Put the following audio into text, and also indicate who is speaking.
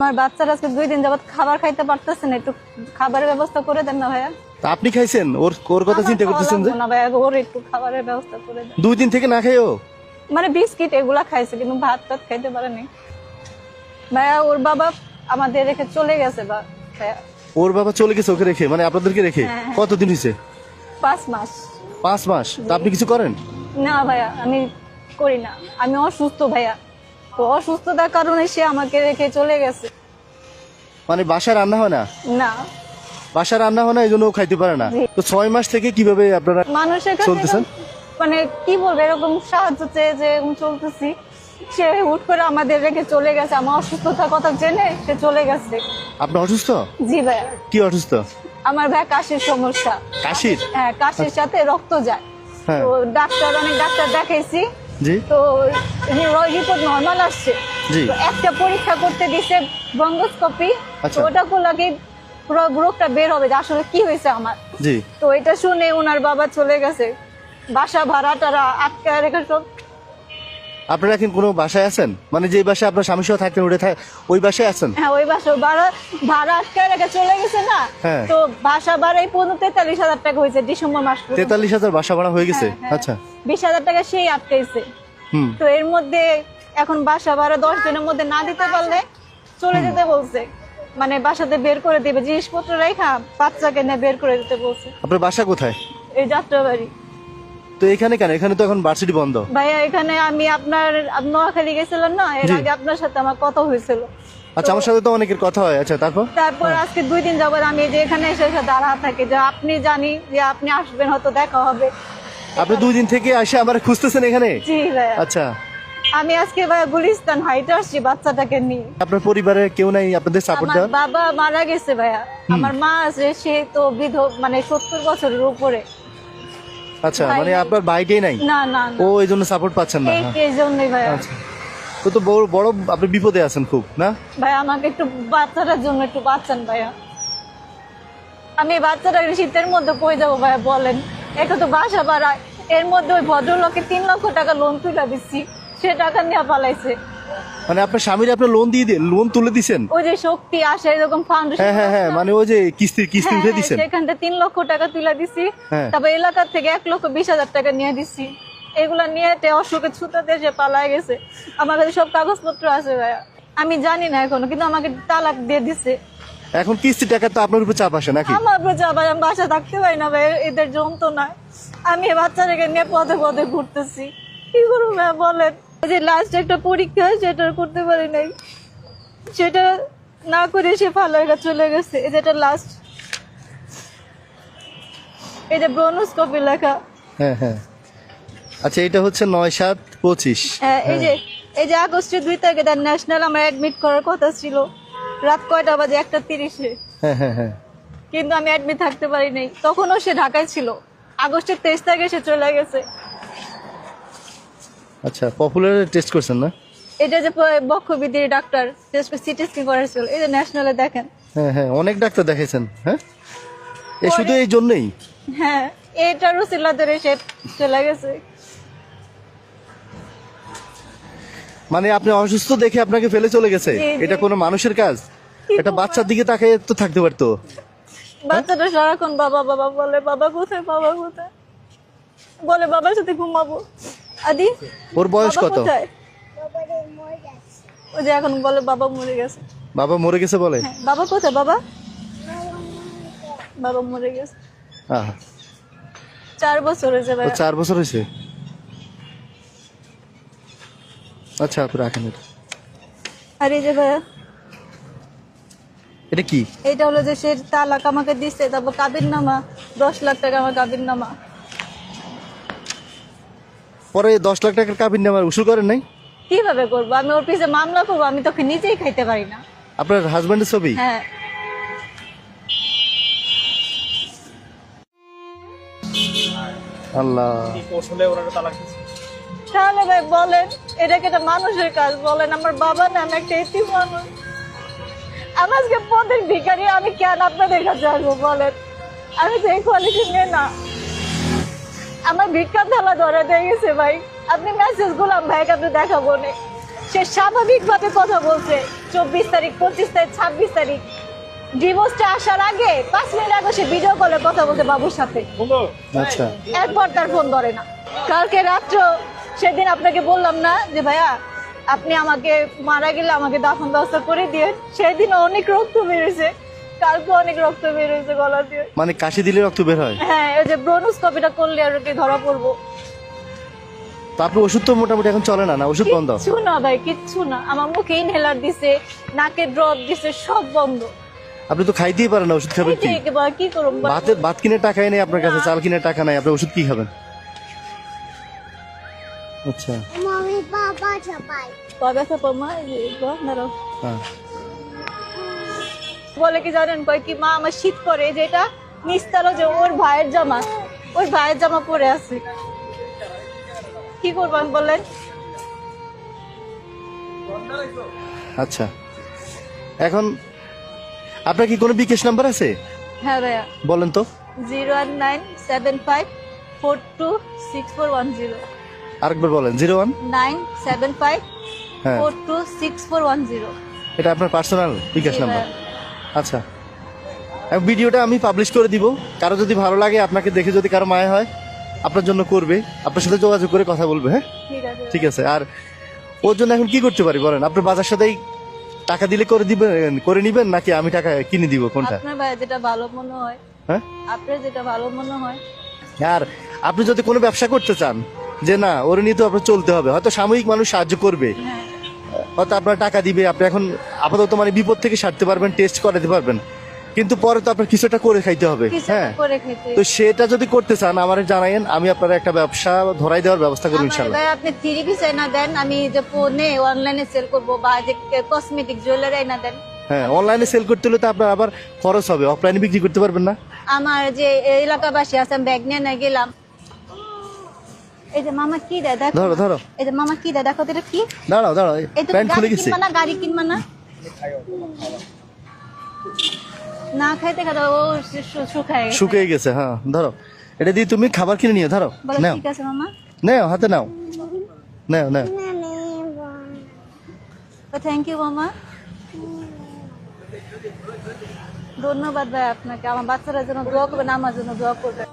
Speaker 1: আমার বাচ্চারা আজকে দুই দিন যাবত খাবার খাইতে পারতেছে না একটু খাবারের ব্যবস্থা করে দেন না ভাইয়া।
Speaker 2: আপনি খাইছেন? ওর ওর কথা চিন্তা করতেছেন যে?
Speaker 1: না ভাইয়া ওর একটু খাবারের ব্যবস্থা করে দেন।
Speaker 2: দুই দিন থেকে না খাইও?
Speaker 1: মানে বিস্কিট এগুলা খাইছে কিন্তু ভাত টাত খাইতে পারেনি। ভাইয়া ওর বাবা আমাদের রেখে চলে গেছে বা ভাইয়া।
Speaker 2: ওর বাবা চলে গেছে ওকে রেখে? মানে আপনাদেরকে রেখে?
Speaker 1: হ্যাঁ।
Speaker 2: কতদিন হয়েছে
Speaker 1: পাঁচ মাস।
Speaker 2: পাঁচ মাস? তা আপনি কিছু করেন?
Speaker 1: না ভাইয়া আমি করি না। আমি অসুস্থ ভাইয়া। তো অসুস্থতার কারণে সে আমাকে রেখে চলে গেছে।
Speaker 2: মানে বাসায় রান্না হয় না?
Speaker 1: না।
Speaker 2: বাসায় রান্না হয় না এই জন্য খাইতে পারে না। তো ছয় মাস থেকে কীভাবে আপনারা
Speaker 1: মানুষের
Speaker 2: চলতেছেন?
Speaker 1: মানে কি বলব এরকম সাহায্য চেয়ে যে চলতেছি সে হুট করে আমাদের রেখে চলে গেছে। আমার অসুস্থতার কথা জেনে সে চলে গেছে।
Speaker 2: আপনি অসুস্থ?
Speaker 1: জি ভাইয়া।
Speaker 2: কি অসুস্থ?
Speaker 1: আমার ভাই কাশির সমস্যা।
Speaker 2: কাশির?
Speaker 1: হ্যাঁ কাশির সাথে রক্ত যায়।
Speaker 2: হ্যাঁ।
Speaker 1: তো ডাক্তার অনেক ডাক্তার দেখাইছি।
Speaker 2: জি।
Speaker 1: তো রিপোর্ট নর্মাল আসছে।
Speaker 2: জি।
Speaker 1: একটা পরীক্ষা করতে দিছে
Speaker 2: আচ্ছা।
Speaker 1: ওটা করলে রোগটা বের হবে যে আসলে কি হয়েছে আমার।
Speaker 2: জি।
Speaker 1: তো এটা শুনে ওনার বাবা চলে গেছে। বাসা ভাড়া টারা আটকে রেখে সব
Speaker 2: আপনারা এখন কোনো বাসায় আছেন? মানে যে বাসায় আপনার স্বামী সহ থাকতেন ওটা থাক- ওই বাসায় আছেন?
Speaker 1: হ্যাঁ ওই বাসা ভাড়া ভাড়া আটকা রেখে চলে গেছে না?
Speaker 2: হ্যাঁ।
Speaker 1: তো বাসা ভাড়া এই পর্যন্ত তেতাল্লিশ হাজার টাকা হয়েছে ডিসেম্বর মাস পর্যন্ত।
Speaker 2: তেতাল্লিশ হাজার বাসা ভাড়া হয়ে গেছে?
Speaker 1: হ্যাঁ, হ্যাঁ।
Speaker 2: আচ্ছা।
Speaker 1: বিশ হাজার টাকা সেই আটকাইছে।
Speaker 2: হুম।
Speaker 1: তো এর মধ্যে এখন বাসা ভাড়া দশ দিনের মধ্যে না দিতে পারলে চলে যেতে বলছে। মানে বাসাতে বের করে দিবে। জিনিসপত্র রেখা বাচ্চাকে নিয়ে বের করে দিতে বলছে।
Speaker 2: আপনার বাসা কোথায়?
Speaker 1: এই যাত্রাবাড়ি।
Speaker 2: তো এখানে কেন? এখানে তো এখন ভার্সিটি বন্ধ।
Speaker 1: ভাইয়া এখানে আমি আপনার আপ- নোয়াখালী গেছিলাম না? এর আগে আপনার সাথে আমার কথা হয়েছিল।
Speaker 2: আচ্ছা আমার সাথে তো অনেকের কথা হয়। আচ্ছা তারপর?
Speaker 1: তারপর আজকে দুই দিন যাবত আমি যে এখানে এসে দাঁড়া থাকি যে আপনি জানি যে আপনি আসবেন হয়তো দেখা হবে।
Speaker 2: আপনি দুই দিন থেকে এসে আমার খুঁজতেছেন এখানে?
Speaker 1: জি ভাইয়া।
Speaker 2: আচ্ছা।
Speaker 1: আমি আজকে গুলিস্তান হাইটে আসছি বাচ্চাটাকে নিয়ে।
Speaker 2: আপনার পরিবারে কেউ নাই? আপনাদের সাপোর্ট দেওয়ার?
Speaker 1: বাবা মারা গেছে ভাইয়া। আমার মা আছে সে তো বিধ মানে সত্তর বছরের উপরে।
Speaker 2: আচ্ছা মানে আপনার ভাইটাই নাই?
Speaker 1: না না।
Speaker 2: ও এই জন্য সাপোর্ট পাচ্ছেন না
Speaker 1: এই
Speaker 2: হ্যাঁ।
Speaker 1: এই জন্যই ভাইয়া
Speaker 2: আচ্ছা। তো তো বড় বড় আপনি বিপদে আছেন খুব না?
Speaker 1: ভাই আমাকে একটু বাচ্চাটার জন্য একটু বাঁচান ভাইয়া। আমি এই বাচ্চাটাকে শীতের মধ্যে কই যাব ভাইয়া বলেন। একটা তো বাসা ভাড়া। এর মধ্যে ওই ভদ্রলোকে তিন লক্ষ টাকা লোন তুলে দিচ্ছি। সে টাকা নিয়ে পালাইছে।
Speaker 2: মানে আপনার স্বামীর লোন দিয়ে দিয়ে লোন তুলে দিছেন?
Speaker 1: ওই যে শক্তি আসে এরকম ফাউন্ডেশন
Speaker 2: হ্যাঁ হ্যাঁ হ্যাঁ মানে ওই যে কিস্তি কিস্তি উঠে দিছেন?
Speaker 1: সেখান থেকে লক্ষ টাকা তুলে দিছি।
Speaker 2: হ্যাঁ।
Speaker 1: তারপর থেকে লক্ষ বিশ হাজার টাকা নিয়ে দিছি। এগুলা নিয়ে তে সে পালায় গেছে। আমার কাছে সব কাগজপত্র আছে ভাইয়া। আমি জানি না এখনও কিন্তু আমাকে তালাক দিয়ে দিছে।
Speaker 2: এখন কিস্তি টাকা তো আপনার উপর চাপ আসে নাকি?
Speaker 1: আমার আবার আমি বাসা থাকতে পারি না ভাই এদের যন্ত্রণায়। আমি এই বাচ্চাটাকে নিয়ে পদে পদে ঘুরতেছি। কি করব ভাই বলেন। যে লাস্ট একটা পরীক্ষা সেটা করতে পারি নাই। সেটা না করে সে চলে গেছে। এই যেটা লাস্ট ব্রোনোস্কোপি লেখা।
Speaker 2: হ্যাঁ হ্যাঁ। আচ্ছা এটা হচ্ছে নয় সাত পঁচিশ।
Speaker 1: হ্যাঁ, এই যে এই যে আগস্টের দুই তারিখে তার ন্যাশনাল আমার অ্যাডমিট করার কথা ছিল। রাত কয়টা বাজে? একটা তিরিশে।
Speaker 2: হ্যাঁ হ্যাঁ হ্যাঁ।
Speaker 1: কিন্তু আমি অ্যাডমিট থাকতে পারি নাই। তখনও সে ঢাকায় ছিল। আগস্টের তেইশ তারিখে সে চলে গেছে।
Speaker 2: আচ্ছা পপুলার টেস্ট করছেন না?
Speaker 1: এটা যে বক্ষবিধির ডাক্তার সিটি স্ক্যান করার ছিল এই যে ন্যাশনালে দেখেন।
Speaker 2: হ্যাঁ হ্যাঁ অনেক ডাক্তার দেখাইছেন হ্যাঁ? এ শুধু এই জন্যই?
Speaker 1: হ্যাঁ এটারও সিলা ধরে সে চলে গেছে।
Speaker 2: মানে আপনি অসুস্থ দেখে আপনাকে ফেলে চলে গেছে। এটা কোনো মানুষের কাজ? এটা বাচ্চার দিকে তাকিয়ে তো থাকতে পারতো।
Speaker 1: বাচ্চাটা সারাক্ষণ বাবা বাবা বলে বাবা কোথায় বাবা কোথায়? বলে বাবার সাথে ঘুমাবো। আদি?
Speaker 2: ওর বয়স কত?
Speaker 1: ওই যে এখন বলে বাবা মরে গেছে।
Speaker 2: বাবা মরে গেছে বলে?
Speaker 1: হ্যাঁ বাবা কোথায় বাবা? বাবা মরে গেছে। চার বছর হয়েছে ভাই।
Speaker 2: চার বছর হয়েছে? আচ্ছা আপনি রাখেন এটা।
Speaker 1: আর যে ভাইয়া
Speaker 2: এটা কি?
Speaker 1: এইটা হলো যে সে তালাক আমাকে দিচ্ছে তারপর কাবির নামা দশ লাখ টাকা আমার কাবির নামা
Speaker 2: পরে দশ লাখ টাকার কাবিন নেওয়ার উসুল করেন নাই?
Speaker 1: কীভাবে করব? আমি ওর পিছে মামলা করব আমি তোকে নিজেই খাইতে পারি না।
Speaker 2: আপনার হাজবেন্ডের ছবি?
Speaker 1: হ্যাঁ।
Speaker 2: আল্লাহ।
Speaker 1: তাহলে ভাই বলেন এটা কি একটা মানুষের কাজ? বলেন আমার বাবা না আমি একটা এতিম মানুষ। আমি আজকে পদের ভিখারি আমি কেন আপনাদের কাছে আসব? বলেন। আমি তো এই কোয়ালিটি নিয়ে না। আমার ভিক্ষা থালা ধরে দিয়ে গেছে ভাই। আপনি মেসেজ গুলাম ভাইকে আপনি দেখাবো নে। সে স্বাভাবিক ভাবে কথা বলছে চব্বিশ তারিখ পঁচিশ তারিখ ছাব্বিশ তারিখ। ডিভোর্সটা আসার আগে পাঁচ মিনিট আগে সে ভিডিও কলে কথা বলতে বাবুর সাথে।
Speaker 2: আচ্ছা।
Speaker 1: এরপর তার ফোন ধরে না। কালকে রাত্র সেদিন আপনাকে বললাম না যে ভাইয়া আপনি আমাকে মারা গেলে আমাকে দাফন ব্যবস্থা করে দিয়ে সেদিন অনেক রক্ত বেরোছে কালকে অনেক রক্ত বেরোছে গলা দিয়ে।
Speaker 2: মানে কাশি দিলে রক্ত বের হয়?
Speaker 1: হ্যাঁ ওই যে ব্রোনোস্কোপিটা করলে আর কি ধরা পড়ব।
Speaker 2: তো আপনি ওষুধ তো মোটামুটি এখন চলে না না? ওষুধ বন্ধ?
Speaker 1: কিচ্ছু না ভাই কিচ্ছু না। আমার মুখে ইনহেলার দিছে নাকে ড্রপ দিছে সব বন্ধ।
Speaker 2: আপনি তো খাইতেই পারেন না ওষুধ খাবেন
Speaker 1: এই
Speaker 2: কি?
Speaker 1: যে একেবারে কি করুম বল?
Speaker 2: ভাতের ভাত কিনে টাকাই নেই আপনার কাছে চাল কিনে টাকা নাই আপনি ওষুধ কি খাবেন? আচ্ছা।
Speaker 3: Mommy, Papa, Chapai.
Speaker 1: কবে থাকো মা এই যে গো, দাঁড়াও।
Speaker 2: হ্যাঁ।
Speaker 1: বলে কি জানেন? কয় কি মা আমার শীত করে যেটা নিস্তালো যে ওর ভাইয়ের জামা ওর ভাইয়ের জামা পরে আছে। কি করবেন বলেন?
Speaker 2: আচ্ছা। এখন আপনার কি কোনো বিকাশ নাম্বার আছে?
Speaker 1: হ্যাঁ ভাইয়া।
Speaker 2: বলেন তো।
Speaker 1: Zero one nine seven five four two six four one zero.
Speaker 2: আরেকবার বলেন zero one?
Speaker 1: Nine seven five
Speaker 2: হ্যাঁ।
Speaker 1: Four two six four one zero.
Speaker 2: এটা আপনার পার্সোনাল বিকাশ নাম্বার। আচ্ছা। ভিডিওটা আমি পাবলিশ করে দিব। কারও যদি ভালো লাগে আপনাকে দেখে যদি কারও মায়া হয় আপনার জন্য করবে। আপনার সাথে যোগাযোগ করে কথা বলবে হ্যাঁ?
Speaker 1: ঠিক আছে।
Speaker 2: আর ওর জন্য এখন কি করতে পারি বলেন? আপনার বাজার সাথেই টাকা দিলে করে দিবেন করে নিবেন নাকি আমি টাকা কিনে দিব কোনটা?
Speaker 1: আপনার ভাই যেটা ভালো মনে হয়
Speaker 2: হ্যাঁ?
Speaker 1: আপনার যেটা ভালো মনে হয়।
Speaker 2: আর আপনি যদি কোনো ব্যবসা করতে চান যে না ওর নিয়ে তো আপনার চলতে হবে হয়তো সাময়িক মানুষ সাহায্য করবে।
Speaker 1: হ্যাঁ।
Speaker 2: হয়তো আপনার টাকা দিবে আপনি এখন আপাতত মানে বিপদ থেকে সারতে পারবেন টেস্ট করাতে পারবেন। কিন্তু পরে তো আপনার কিছু একটা করে খাইতে হবে হ্যাঁ?
Speaker 1: করে
Speaker 2: তো সেটা যদি করতে চান আমার জানাইন আমি আপনার একটা ব্যবসা ধরাই দেওয়ার ব্যবস্থা করব ইনশাল্লাহ
Speaker 1: ভাই আপনি থ্রি পিস এনে দেন আমি যে ফোনে অনলাইনে সেল করব বা যে কসমেটিক জুয়েলারি এনে দেন।
Speaker 2: হ্যাঁ অনলাইনে সেল করতে হলে তো আপনার আবার খরচ হবে অফলাইনে বিক্রি করতে পারবেন না?
Speaker 1: আমার যে এলাকাবাসী আছে আমি ব্যাগ নিয়ে না গেলাম এই যে মামা কি দেয় দেখো।
Speaker 2: ধরো ধরো।
Speaker 1: এই যে মামা কি দেয় দেখো এটা কি?
Speaker 2: দাঁড়াও দাঁড়াও এই
Speaker 1: এই তো
Speaker 2: প্যান্ট খুলে
Speaker 1: গাড়ি
Speaker 2: গেছে।
Speaker 1: না গাড়ি কিনবা না? না খাইতে খাইতে ও শু- শু- শুকায়
Speaker 2: শুকিয়ে গেছে হ্যাঁ ধরো। এটা দিয়ে তুমি খাবার কিনে নিও ধরো।
Speaker 1: বলো
Speaker 2: নাও।
Speaker 1: ঠিক আছে মামা।
Speaker 2: নাও হাতে নাও। নাও নাও।
Speaker 1: থ্যাংক ইউ মামা। ধন্যবাদ ভাই আপনাকে। আমার বাচ্চারা জন্য দোয়া করবেন আমার জন্য দোয়া করবেন